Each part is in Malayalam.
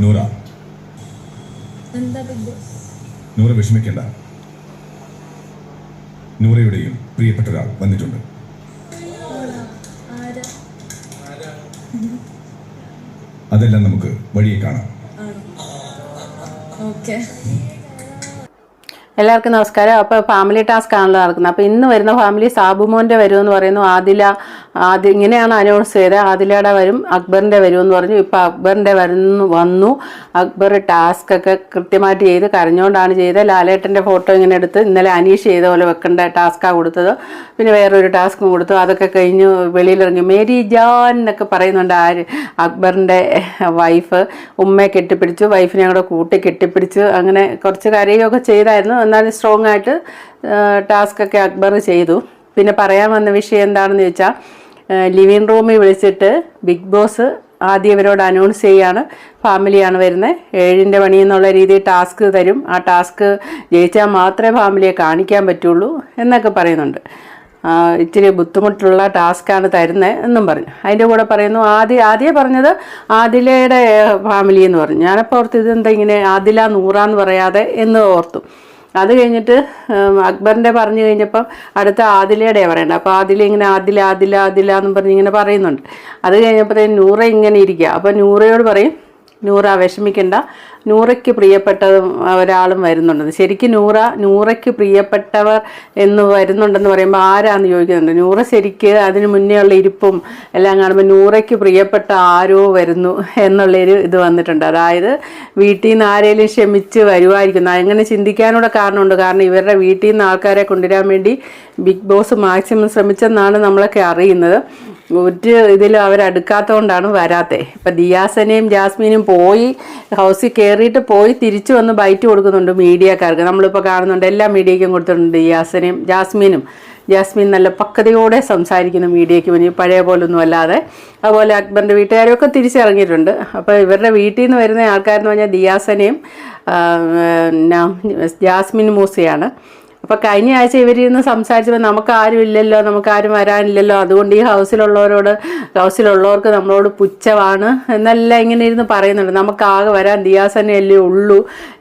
നൂറ. നൂറ വിഷമിക്കണ്ട. നൂറയുടെയും പ്രിയപ്പെട്ട ഒരാൾ വന്നിട്ടുണ്ട്. ആരാ? അതെല്ലാം നമുക്ക് വഴിയെ കാണാം. ഓക്കെ. എല്ലാവർക്കും നമസ്കാരം. അപ്പോൾ ഫാമിലി ടാസ്ക് ആണല്ലോ നടക്കുന്നത്. അപ്പോൾ ഇന്ന് വരുന്ന ഫാമിലി സാബുമോന്റെ വരുമെന്ന് പറയുന്നു. ആദില ആദ്യ ഇങ്ങനെയാണ് അനൗൺസ് ചെയ്തത്. ആദിലയുടെ വരും അക്ബറിന്റെ വരുമെന്ന് പറഞ്ഞു. ഇപ്പോൾ അക്ബറിന്റെ വരുന്നു വന്നു. അക്ബർ ടാസ്ക് ഒക്കെ കൃത്യമായിട്ട് ചെയ്ത് കരഞ്ഞുകൊണ്ടാണ് ചെയ്തത്. ലാലേട്ടന്റെ ഫോട്ടോ ഇങ്ങനെ എടുത്ത് ഇന്നലെ അനീഷ് ചെയ്ത പോലെ വെക്കേണ്ട ടാസ്ക്കാണ് കൊടുത്തത്. പിന്നെ വേറൊരു ടാസ്കും കൊടുത്തു. അതൊക്കെ കഴിഞ്ഞ് വെളിയിലിറങ്ങി. മേരി ജാൻ എന്നൊക്കെ പറയുന്നുണ്ട് ആര്? അക്ബറിന്റെ വൈഫ് ഉമ്മയെ കെട്ടിപ്പിടിച്ചു. വൈഫിനെ കൂടെ കൂട്ടി കെട്ടിപ്പിടിച്ചു. അങ്ങനെ കുറച്ച് കാര്യങ്ങളൊക്കെ ചെയ്തായിരുന്നു. എന്നാലും സ്ട്രോങ് ആയിട്ട് ടാസ്ക് ഒക്കെ അക്ബർ ചെയ്തു. പിന്നെ പറയാൻ വന്ന വിഷയം എന്താണെന്ന് ചോദിച്ചാൽ ലിവിങ് റൂമിൽ വിളിച്ചിട്ട് ബിഗ് ബോസ് ആദ്യം ഇവരോട് അനൗൺസ് ചെയ്യാണ് ഫാമിലിയാണ് വരുന്നത് ഏഴിന്റെ പണി എന്നുള്ള രീതിയിൽ ടാസ്ക് തരും. ആ ടാസ്ക് ജയിച്ചാൽ മാത്രമേ ഫാമിലിയെ കാണിക്കാൻ പറ്റുള്ളൂ എന്നൊക്കെ പറയുന്നുണ്ട്. ഇച്ചിരി ബുദ്ധിമുട്ടുള്ള ടാസ്ക്കാണ് തരുന്നത് എന്നും പറഞ്ഞു. അതിന്റെ കൂടെ പറയുന്നു ആദ്യ ആദ്യം പറഞ്ഞത് ആദിലയുടെ ഫാമിലി എന്ന് പറഞ്ഞു. ഞാനപ്പോൾ ഓർത്ത് ഇതെന്താ ഇങ്ങനെ ആദില നൂറാന്ന് പറയാതെ എന്ന് ഓർത്തു. അത് കഴിഞ്ഞിട്ട് അക്ബറിന്റെ പറഞ്ഞു കഴിഞ്ഞപ്പം അടുത്ത ആദിലയുടെയാണ് പറയേണ്ടത് അപ്പോൾ ആദില ഇങ്ങനെ ആദില ആദില ആദില എന്നും പറഞ്ഞ് ഇങ്ങനെ പറയുന്നുണ്ട്. അത് കഴിഞ്ഞപ്പോഴത്തേക്കും നൂറ ഇങ്ങനെ ഇരിക്കുക അപ്പോൾ നൂറയോട് പറയും നൂറ വിഷമിക്കണ്ട. നൂറയ്ക്ക് പ്രിയപ്പെട്ട ഒരാളും വരുന്നുണ്ടെന്ന് ശരിക്കും നൂറ നൂറയ്ക്ക് പ്രിയപ്പെട്ടവർ എന്ന് വരുന്നുണ്ടെന്ന് പറയുമ്പോൾ ആരാന്ന് ചോദിക്കുന്നുണ്ട്? നൂറ ശരിക്ക് അതിന് മുന്നേ ഉള്ള ഇരിപ്പും എല്ലാം കാണുമ്പോൾ നൂറയ്ക്ക് പ്രിയപ്പെട്ട ആരോ വരുന്നു എന്നുള്ളൊരു ഇത് വന്നിട്ടുണ്ട്. അതായത് വീട്ടിൽ നിന്ന് ആരെങ്കിലും ക്ഷമിച്ച് വരുമായിരിക്കുന്നു അങ്ങനെ ചിന്തിക്കാനുള്ള കാരണമുണ്ട്. കാരണം ഇവരുടെ വീട്ടിൽ നിന്ന് ആൾക്കാരെ കൊണ്ടുവരാൻ വേണ്ടി ബിഗ് ബോസ് മാക്സിമം ശ്രമിച്ചെന്നാണ് നമ്മളൊക്കെ അറിയുന്നത്. ഒരു ഇതിലും അവരടുക്കാത്തതുകൊണ്ടാണ് വരാത്തത് ഇപ്പം ദിയാസനെയും ജാസ്മിനും പോയി ഹൗസിൽ കയറിയിട്ട് പോയി തിരിച്ചു വന്ന് ബൈറ്റ് കൊടുക്കുന്നുണ്ട് മീഡിയക്കാർക്ക്. നമ്മളിപ്പോൾ കാണുന്നുണ്ട് എല്ലാ മീഡിയയ്ക്കും കൊടുത്തിട്ടുണ്ട് യാസനയും ജാസ്മിനും. ജാസ്മിൻ നല്ല പക്വതയോടെ സംസാരിക്കുന്നു മീഡിയയ്ക്ക് മുന്നിൽ പഴയ പോലൊന്നും അല്ലാതെ. അതുപോലെ അക്ബറിന്റെ വീട്ടുകാരൊക്കെ തിരിച്ചിറങ്ങിയിട്ടുണ്ട്. അപ്പോൾ ഇവരുടെ വീട്ടിൽ നിന്ന് വരുന്ന ആൾക്കാരെന്ന് പറഞ്ഞാൽ ദിയാസനയും ജാസ്മിൻ മൂസയാണ്. അപ്പോൾ കഴിഞ്ഞ ആഴ്ച ഇവരിന്ന് സംസാരിച്ചപ്പോൾ നമുക്ക് ആരും ഇല്ലല്ലോ നമുക്ക് ആരും വരാനില്ലല്ലോ. അതുകൊണ്ട് ഈ ഹൗസിലുള്ളവരോട് ഹൗസിലുള്ളവർക്ക് നമ്മളോട് പുച്ഛമാണ് എന്നെല്ലാം ഇങ്ങനെ ഇരുന്ന് പറയുന്നുണ്ട്. നമുക്ക് ആകെ വരാൻ ദിയാസനെ അല്ലേ ഉള്ളൂ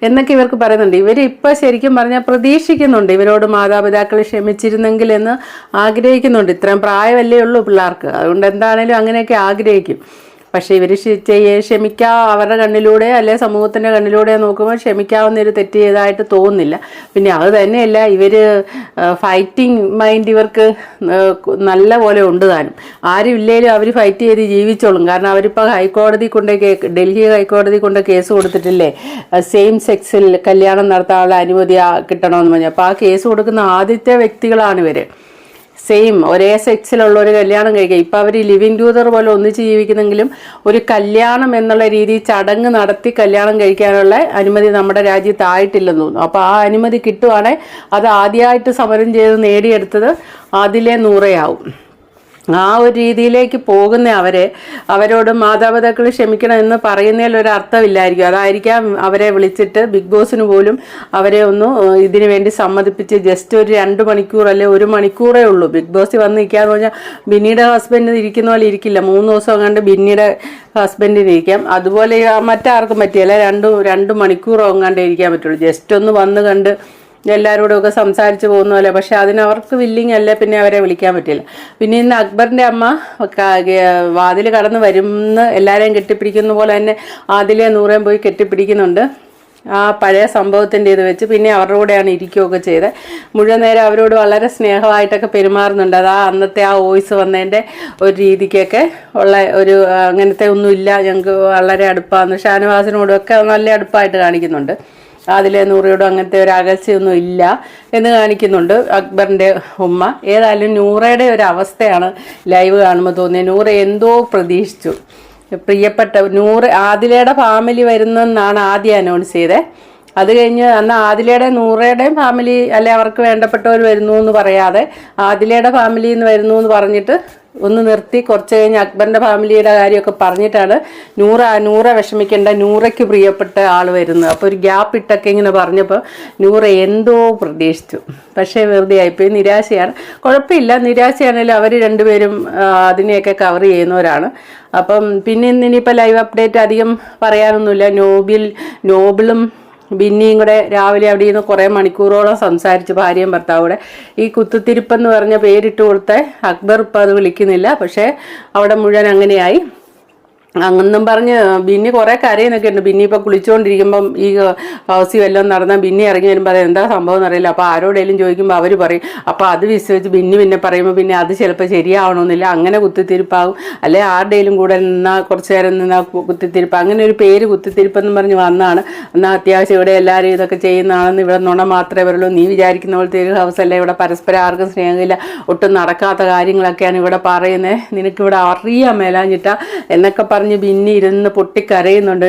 എന്നൊക്കെ ഇവർക്ക് പറയുന്നുണ്ട്. ഇവർ ഇപ്പോൾ ശരിക്കും പറഞ്ഞാൽ പ്രതീക്ഷിക്കുന്നുണ്ട് ഇവരോട് മാതാപിതാക്കൾ ക്ഷമിച്ചിരുന്നെങ്കിൽ എന്ന് ആഗ്രഹിക്കുന്നുണ്ട്. ഇത്രയും പ്രായമല്ലേ ഉള്ളൂ പിള്ളേർക്ക്. അതുകൊണ്ട് എന്താണേലും അങ്ങനെയൊക്കെ ആഗ്രഹിക്കും. പക്ഷേ ഇവർ ക്ഷമിക്കാ അവരുടെ കണ്ണിലൂടെ അല്ലെ സമൂഹത്തിന്റെ കണ്ണിലൂടെ നോക്കുമ്പോൾ ക്ഷമിക്കാവുന്ന ഒരു തെറ്റ് ചെയ്തതായിട്ട് തോന്നുന്നില്ല. പിന്നെ അത് തന്നെയല്ല ഇവർ ഫൈറ്റിംഗ് മൈൻഡ് ഇവർക്ക് നല്ല പോലെ ഉണ്ട് താനും. ആരും ഇല്ലേലും അവർ ഫൈറ്റ് ചെയ്ത് ജീവിച്ചോളും. കാരണം അവരിപ്പോൾ ഹൈക്കോടതി കൊണ്ട് ഡൽഹി ഹൈക്കോടതി കൊണ്ട് കേസ് കൊടുത്തിട്ടില്ലേ? സെയിം സെക്സിൽ കല്യാണം നടത്താനുള്ള അനുമതി കിട്ടണമെന്ന് പറഞ്ഞു. അപ്പോൾ ആ കേസ് കൊടുക്കുന്ന ആദ്യത്തെ വ്യക്തികളാണ് ഇവർ സെയിം ഒരേ സെക്സിലുള്ള ഒരു കല്യാണം കഴിക്കുക. ഇപ്പം അവർ ലിവിങ് ടൂതർ പോലെ ഒന്നിച്ച് ജീവിക്കുന്നെങ്കിലും ഒരു കല്യാണം എന്നുള്ള രീതിയിൽ ചടങ്ങ് നടത്തി കല്യാണം കഴിക്കാനുള്ള അനുമതി നമ്മുടെ രാജ്യത്ത് ആയിട്ടില്ലെന്ന് തോന്നുന്നു. അപ്പോൾ ആ അനുമതി കിട്ടുവാണെങ്കിൽ അത് ആദ്യമായിട്ട് സമരം ചെയ്ത് നേടിയെടുത്തത് അതിലെ നൂറയാവും. ആ ഒരു രീതിയിലേക്ക് പോകുന്ന അവരെ അവരോട് മാതാപിതാക്കൾ ക്ഷമിക്കണം എന്ന് പറയുന്നതിൽ ഒരു അർത്ഥമില്ലായിരിക്കും. അതായിരിക്കാം അവരെ വിളിച്ചിട്ട് ബിഗ് ബോസിന് പോലും അവരെ ഒന്ന് ഇതിനു വേണ്ടി സമ്മതിപ്പിച്ച് ജസ്റ്റ് ഒരു രണ്ട് മണിക്കൂർ അല്ലെ ഒരു മണിക്കൂറേ ഉള്ളൂ. ബിഗ് ബോസിൽ വന്ന് നിൽക്കാന്ന് പറഞ്ഞാൽ ബിന്നിയുടെ ഹസ്ബൻഡ് ഇരിക്കുന്ന പോലെ ഇരിക്കില്ല. മൂന്ന് ദിവസം കണ്ട് ബിന്നിയുടെ ഹസ്ബൻഡിന് ഇരിക്കാം. അതുപോലെ മറ്റാർക്കും പറ്റിയല്ല. രണ്ട് രണ്ട് മണിക്കൂറോ കണ്ടേ ഇരിക്കാൻ പറ്റുള്ളൂ. ജസ്റ്റ് ഒന്ന് വന്ന് കണ്ട് എല്ലാവരോടും ഒക്കെ സംസാരിച്ച് പോകുന്ന പോലെ പക്ഷെ അതിന് അവർക്ക് വില്ലിങ് അല്ല പിന്നെ അവരെ വിളിക്കാൻ പറ്റില്ല. പിന്നെ ഇന്ന് അക്ബറിന്റെ അമ്മ വാതിൽ കടന്ന് വരുമെന്ന് എല്ലാവരെയും കെട്ടിപ്പിടിക്കുന്ന പോലെ തന്നെ ആദിലെ നൂറേം പോയി കെട്ടിപ്പിടിക്കുന്നുണ്ട്. ആ പഴയ സംഭവത്തിന്റെ ഇത് വെച്ച് പിന്നെ അവരുടെ കൂടെയാണ് ഇരിക്കുകയൊക്കെ ചെയ്തത്. മുഴുവൻ നേരം അവരോട് വളരെ സ്നേഹമായിട്ടൊക്കെ പെരുമാറുന്നുണ്ട്. അത് ആ അന്നത്തെ ആ വോയിസ് വന്നതിന്റെ ഒരു രീതിക്കൊക്കെ ഉള്ള ഒരു അങ്ങനത്തെ ഒന്നുമില്ല. ഞങ്ങൾക്ക് വളരെ അടുപ്പമാണ് ഷാനവാസിനോടും ഒക്കെ നല്ല അടുപ്പമായിട്ട് കാണിക്കുന്നുണ്ട്. അതിലെ നൂറയോടും അങ്ങനത്തെ ഒരു അകൽച്ചയൊന്നും ഇല്ല എന്ന് കാണിക്കുന്നുണ്ട് അക്ബറിന്റെ ഉമ്മ. ഏതായാലും നൂറയുടെ ഒരു അവസ്ഥയാണ് ലൈവ് കാണുമ്പോൾ തോന്നിയത് നൂറ എന്തോ പ്രതീക്ഷിച്ചു. പ്രിയപ്പെട്ട നൂറ് ആദിലയുടെ ഫാമിലി വരുന്നെന്നാണ് ആദ്യം അനൗൺസ് ചെയ്തത് അത് കഴിഞ്ഞ് അന്ന് ആദിലയുടെ നൂറയുടെയും ഫാമിലി അല്ലെ അവർക്ക് വേണ്ടപ്പെട്ടവർ വരുന്നു എന്ന് പറയാതെ ആദിലയുടെ ഫാമിലിന്ന് വരുന്നു എന്ന് പറഞ്ഞിട്ട് ഒന്ന് നിർത്തി കുറച്ച് കഴിഞ്ഞ് അക്ബറിന്റെ ഫാമിലിയുടെ കാര്യമൊക്കെ പറഞ്ഞിട്ടാണ് നൂറ നൂറ വിഷമിക്കേണ്ട നൂറയ്ക്ക് പ്രിയപ്പെട്ട ആൾ വരുന്നത്. അപ്പോൾ ഒരു ഗ്യാപ്പ് ഇട്ടൊക്കെ ഇങ്ങനെ പറഞ്ഞപ്പോൾ നൂറ എന്തോ പ്രതീക്ഷിച്ചു. പക്ഷേ വെറുതെ ആയിപ്പോയി. നിരാശയാണ്. കുഴപ്പമില്ല. നിരാശയാണെങ്കിലും അവർ രണ്ടുപേരും അതിനെയൊക്കെ കവർ ചെയ്യുന്നവരാണ്. അപ്പം പിന്നെ ഇന്ന് ലൈവ് അപ്ഡേറ്റ് അധികം പറയാനൊന്നുമില്ല. നോബിൽ നോബിളും ബിന്നിയും കൂടെ രാവിലെ അവിടെ നിന്ന് കുറേ മണിക്കൂറോളം സംസാരിച്ച് ഭാര്യയും ഭർത്താവൂടെ. ഈ കുത്തുത്തിരിപ്പെന്ന് പറഞ്ഞ പേരിട്ട് കൊടുത്ത അക്ബർ ഇപ്പം അത് വിളിക്കുന്നില്ല. പക്ഷേ അവിടെ മുഴുവൻ അങ്ങനെയായി. അങ്ങെന്നും പറഞ്ഞ് ബിന്നി കുറേ കരയെന്നൊക്കെ ഉണ്ട്. ബിന്നി ഇപ്പോൾ കുളിച്ചുകൊണ്ടിരിക്കുമ്പം ഈ ഹൗസി വല്ലതും നടന്നാൽ ബിന്നി ഇറങ്ങി വരുമ്പോൾ അത് എന്താ സംഭവം എന്നറിയില്ല. അപ്പോൾ ആരോടെങ്കിലും ചോദിക്കുമ്പോൾ അവർ പറയും. അപ്പോൾ അത് വിശ്വസിച്ച് ബിന്നി പിന്നെ പറയുമ്പോൾ പിന്നെ അത് ചിലപ്പോൾ ശരിയാവണമെന്നില്ല അങ്ങനെ കുത്തിത്തിരിപ്പാകും അല്ലെ ആരുടെയും കൂടെ നിന്നാൽ കുറച്ച് നേരം നിന്നാൽ കുത്തിത്തിരിപ്പ്. അങ്ങനെ ഒരു പേര് കുത്തിത്തിരിപ്പെന്ന് പറഞ്ഞ് വന്നാണ്. എന്നാൽ അത്യാവശ്യം ഇവിടെ എല്ലാവരും ഇതൊക്കെ ചെയ്യുന്നതാണെന്ന് ഇവിടെ നുണ മാത്രമേ വരുള്ളൂ. നീ വിചാരിക്കുന്ന പോലത്തെ ഒരു ഹൗസ് അല്ല. ഇവിടെ പരസ്പരം ആർക്കും സ്നേഹമില്ല. ഒട്ടും നടക്കാത്ത കാര്യങ്ങളൊക്കെയാണ് ഇവിടെ പറയുന്നത് നിനക്കിവിടെ അറിയാൻ മേലാഞ്ഞിട്ട എന്നൊക്കെ പറഞ്ഞ് ബിന്നി ഇരുന്ന് പൊട്ടിക്കരയുന്നുണ്ട്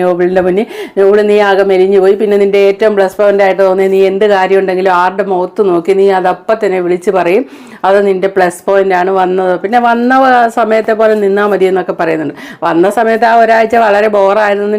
നോബിളിന്റെ മുന്നിൽ. നോബിൾ നീ ആകെ മെലിഞ്ഞു പോയി. പിന്നെ നിന്റെ ഏറ്റവും പ്ലസ് പോയിന്റ് ആയിട്ട് തോന്നി നീ എന്ത് കാര്യം ഉണ്ടെങ്കിലും ആരുടെ മുഖത്ത് നോക്കി നീ അതപ്പം തന്നെ വിളിച്ച് പറയും. അത് നിന്റെ പ്ലസ് പോയിന്റ് ആണ് വന്നത്. പിന്നെ വന്ന സമയത്തെ പോലെ നിന്നാൽ മതി എന്നൊക്കെ പറയുന്നുണ്ട്. വന്ന സമയത്ത് ആ ഒരാഴ്ച വളരെ ബോറായിരുന്നു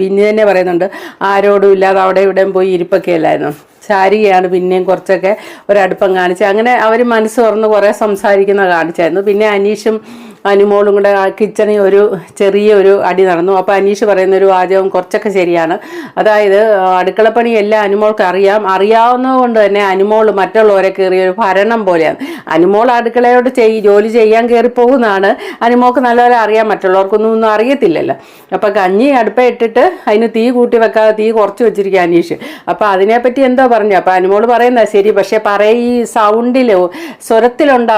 ബിന്നി തന്നെ പറയുന്നുണ്ട്. ആരോടും ഇല്ലാതെ അവിടെ ഇവിടെയും പോയി ഇരിപ്പൊക്കെ അല്ലായിരുന്നു. ശാരികയാണ് പിന്നെയും കുറച്ചൊക്കെ ഒരടുപ്പം കാണിച്ച് അങ്ങനെ അവർ മനസ്സ് തുറന്ന് കുറേ സംസാരിക്കുന്ന കാണിച്ചായിരുന്നു. പിന്നെ അനീഷും അനുമോളും കൂടെ കിച്ചണിൽ ഒരു ചെറിയ ഒരു അടി നടന്നു. അപ്പോൾ അനീഷ് പറയുന്ന ഒരു വാചകം കുറച്ചൊക്കെ ശരിയാണ്. അതായത് അടുക്കളപ്പണി എല്ലാം അനുമോൾക്ക് അറിയാം. അറിയാവുന്നത് കൊണ്ട് തന്നെ അനുമോൾ മറ്റുള്ളവരെ കയറിയ ഒരു ഭരണം പോലെയാണ്. അനുമോൾ അടുക്കളയോട് ചെയ് ജോലി ചെയ്യാൻ കയറി പോകുന്നതാണ് അനുമോൾക്ക് നല്ലപോലെ അറിയാം. മറ്റുള്ളവർക്കൊന്നും ഒന്നും അറിയത്തില്ലല്ലോ. അപ്പോൾ കഞ്ഞി അടുപ്പ ഇട്ടിട്ട് അതിന് തീ കൂട്ടി വെക്കാതെ തീ കുറച്ച് വെച്ചിരിക്കുക അനീഷ്. അപ്പോൾ അതിനെപ്പറ്റി എന്തോ പറഞ്ഞു. അപ്പോൾ അനുമോൾ പറയുന്നത് ശരി. പക്ഷേ പറയ ഈ സൗണ്ടിലോ സ്വരത്തിലുണ്ട്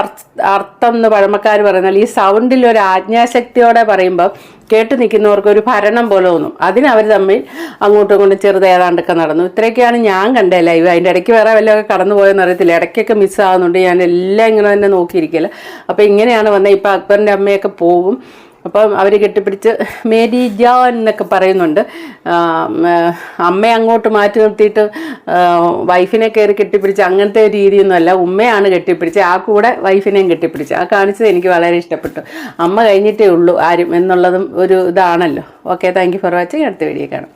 അർത്ഥം എന്ന് പഴമക്കാർ പറയുന്നാൽ ഈ സൗണ്ടിൽ ഒരു ആജ്ഞാശക്തിയോടെ പറയുമ്പോൾ കേട്ട് നിൽക്കുന്നവർക്ക് ഒരു ഭരണം പോലെ തോന്നും. അതിന് അവർ തമ്മിൽ അങ്ങോട്ടും ഇങ്ങോട്ടും ചെറുത് ഏതാണ്ടൊക്കെ നടന്നു. ഇത്രയൊക്കെയാണ് ഞാൻ കണ്ടേ ലൈവ് അതിന്റെ ഇടയ്ക്ക് വേറെ വല്ലതൊക്കെ കടന്നു പോയെന്ന് അറിയത്തില്ല. ഇടയ്ക്കൊക്കെ മിസ്സാകുന്നുണ്ട് ഞാൻ എല്ലാം ഇങ്ങനെ തന്നെ നോക്കിയിരിക്കില്ല അപ്പോൾ ഇങ്ങനെയാണ് വന്നത്. ഇപ്പോൾ അക്ബറിന്റെ അമ്മയൊക്കെ പോകും. അപ്പം അവർ കെട്ടിപ്പിടിച്ച് മേരി എന്നൊക്കെ പറയുന്നുണ്ട്. അമ്മയെ അങ്ങോട്ട് മാറ്റി നിർത്തിയിട്ട് വൈഫിനെ കയറി കെട്ടിപ്പിടിച്ച് അങ്ങനത്തെ രീതിയൊന്നുമല്ല. ഉമ്മയാണ് കെട്ടിപ്പിടിച്ച് ആ കൂടെ വൈഫിനെയും കെട്ടിപ്പിടിച്ച്. ആ കാണിച്ചത് എനിക്ക് വളരെ ഇഷ്ടപ്പെട്ടു. അമ്മ കഴിഞ്ഞിട്ടേ ഉള്ളൂ ആരും എന്നുള്ളതും ഒരു ഇതാണല്ലോ. Okay thank you for watching അടുത്ത വീഡിയോ കാണാം.